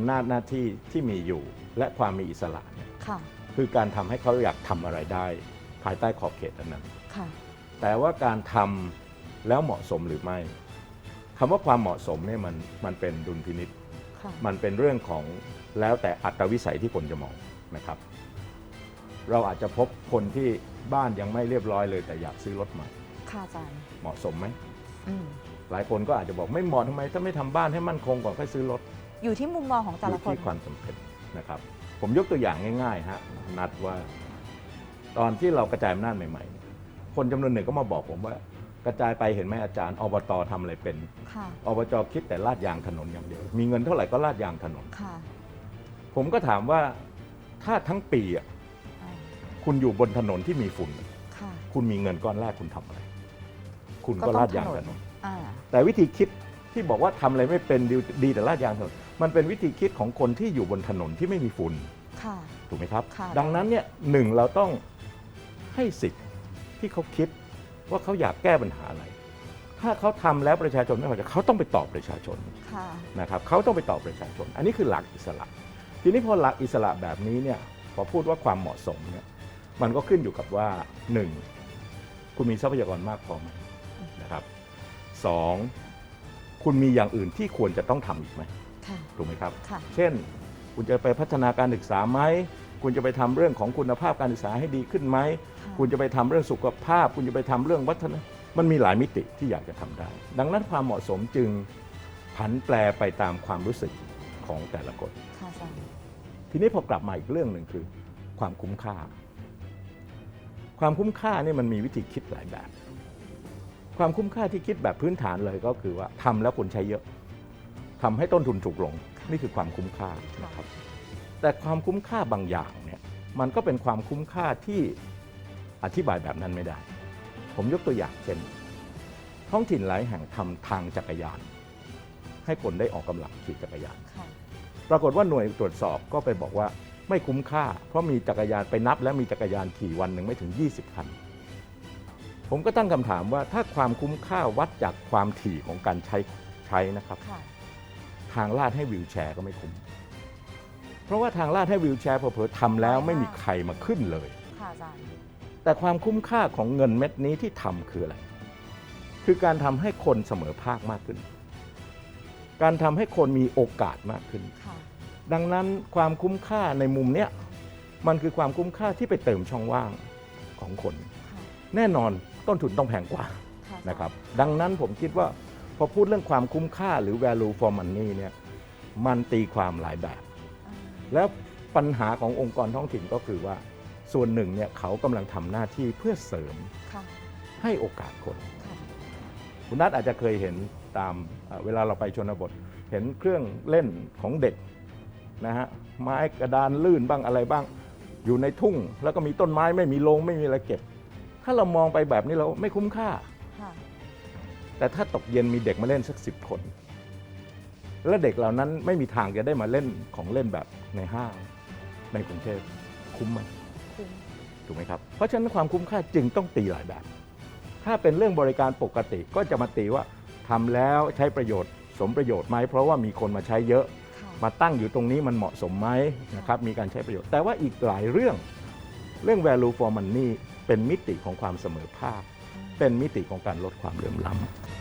ำนาจหน้าที่ที่มีอยู่ และความมีอิสระเนี่ยค่ะ คือการทำให้เขาอยากทำอะไรได้ ภายใต้ขอบเขตอันนั้น ค่ะ แต่ว่าการทำแล้วเหมาะสมหรือไม่คำว่าความเหมาะสมเนี่ยมันมันเป็นดุลพินิษค่ะ มันเป็นเรื่องของแล้วแต่อัตวิสัยที่คนจะมองนะครับ เราอาจจะพบคนที่บ้านยังไม่เรียบร้อยเลย แต่อยากซื้อรถใหม่ค่ะอาจารย์ เหมาะสมไหม อืม หลายคนก็อาจจะบอกไม่เหมาะทำไมถ้าไม่ทำบ้านให้มั่นคงก่อนค่อยซื้อรถ อยู่ที่มุมมองของแต่อละยู่คนที่ความจำเป็นนะครับ ผมยกตัวอย่างง่ายๆฮะนัดว่าตอนที่เรากระจายอำนาจใหม่ ๆ คนจำนวนหนึ่งก็มาบอกผมว่ากระจายไปเห็นไหมอาจารย์อบตทำอะไรเป็นค่ะ อบจคิดแต่ลาดยางถนนอย่างเดียว มีเงินเท่าไหร่ก็ลาดยางถนน ค่ะผมก็ถามว่าถ้าทั้งปีอะอ่าคุณอยู่บนถนนที่มีฝุ่น ค่ะคุณมีเงินก้อนแรกคุณทำอะไร คุณก็ลาดยางถนน อ่า แต่วิธีคิดที่บอกว่าทำอะไรไม่เป็นดีดีแต่ลาดยางถนน มันเป็นวิธีคิดของคนที่อยู่บนถนนที่ไม่มีฝุ่นค่ะ ถูกไหมครับ ค่ะ ดังนั้นเนี่ยหนึ่งเราต้องให้สิทธิ์ที่เขาคิดว่าเขาอยากแก้ปัญหาอะไร ถ้าเขาทำแล้วประชาชนไม่พอใจเขาต้องไปตอบประชาชน ค่ะ นะครับเขาต้องไปตอบประชาชน อันนี้คือหลักอิสระ ทีนี้พอหลักอิสระแบบนี้เนี่ยพอพูดว่าความเหมาะสมเนี่ยมันก็ขึ้นอยู่กับว่าหนึ่งคุณมีทรัพยากรมากพอไหมนะครับสองคุณมีอย่างอื่นที่ควรจะต้องทำอีกไหมค่ะ ถูกไหมครับค่ะเช่น คุณจะไปพัฒนาการศึกษาไหมคุณจะไปทำเรื่องของคุณภาพการศึกษาให้ดีขึ้นไหมคุณจะไปทำเรื่องสุขภาพ คุณจะไปทำเรื่องวัฒนมันมีหลายมิติที่อยากจะทำได้ ดังนั้นความเหมาะสมจึงผันแปรไปตามความรู้สึกของแต่ละคนค่ะอาจารย์ทีนี้พอกลับมาอีกเรื่องหนึ่งคือ ความคุ้มค่า ความคุ้มค่านี่มันมีวิธีคิดหลายแบบ ความคุ้มค่าที่คิดแบบพื้นฐานเลยก็คือว่าทำแล้วคนใช้เยอะ ทำให้ต้นทุนถูกลง นี่คือความคุ้มค่านะครับ แต่ความคุ้มค่าบางอย่างเนี่ยมันก็เป็นความคุ้มค่าที่อธิบายแบบนั้นไม่ได้ ผมยกตัวอย่างเช่น ท้องถิ่นหลายแห่งทำทางจักรยาน ให้คนได้ออกกำลังขี่จักรยานค่ะปรากฏว่าหน่วยตรวจสอบก็ไปบอกว่าไม่คุ้มค่า เพราะมีจักรยานไปนับ แล้วมีจักรยานขี่วันหนึ่งไม่ถึง 20 คัน ผมก็ตั้งคำถามว่าถ้าความคุ้มค่าวัดจากความถี่ของการใช้ใช้นะครับค่ะ ทางลาดให้วิวแชร์ก็ไม่คุ้ม เพราะว่าทางลาดให้วิวแชร์เผลอๆทำแล้วไม่มีใครมาขึ้นเลย ค่ะอาจารย์แต่ความคุ้มค่าของเงินเม็ดนี้ที่ทำคืออะไร คือการทำให้คนเสมอภาคมากขึ้น การทำให้คนมีโอกาสมากขึ้น ค่ะดังนั้นความคุ้มค่าในมุมเนี้ยมันคือความคุ้มค่าที่ไปเติมช่องว่างของคน ค่ะแน่นอนต้นทุนต้องแพงกว่า ค่ะนะครับดังนั้นผมคิดว่า พอพูดเรื่องความคุ้มค่าหรือ value for money เนี่ยมันตีความหลายแบบอ่าแล้วปัญหาขององค์กรท้องถิ่นก็คือว่า ส่วนหนึ่งเนี่ยเขากำลังทำหน้าที่เพื่อเสริมค่ะให้โอกาสคนค่ะคุณนัทอาจจะเคยเห็นตามเอ่อเวลาเราไปชนบท เห็นเครื่องเล่นของเด็กนะฮะไม้กระดานลื่นบ้างอะไรบ้าง อยู่ในทุ่ง แล้วก็มีต้นไม้ไม่มีโรงไม่มีอะไรเก็บ ถ้าเรามองไปแบบนี้เราไม่คุ้มค่าค่ะ แต่ถ้าตกเย็นมีเด็กมาเล่นสักสิบคน แล้วเด็กเหล่านั้นไม่มีทางจะได้มาเล่นของเล่นแบบในห้างในกรุงเทพคุ้มไหมคุ้มถูกไหมครับ เพราะฉะนั้นความคุ้มค่าจึงต้องตีหลายแบบ ถ้าเป็นเรื่องบริการปกติก็จะมาตีว่าทำแล้วใช้ประโยชน์ สมประโยชน์ไหมเพราะว่ามีคนมาใช้เยอะค่ะมาตั้งอยู่ตรงนี้มันเหมาะสมไหมนะครับมีการใช้ประโยชน์ แต่ว่าอีกหลายเรื่อง เรื่อง value for money เป็นมิติของความเสมอภาค เป็นมิติของการลดความเหลื่อมล้ำ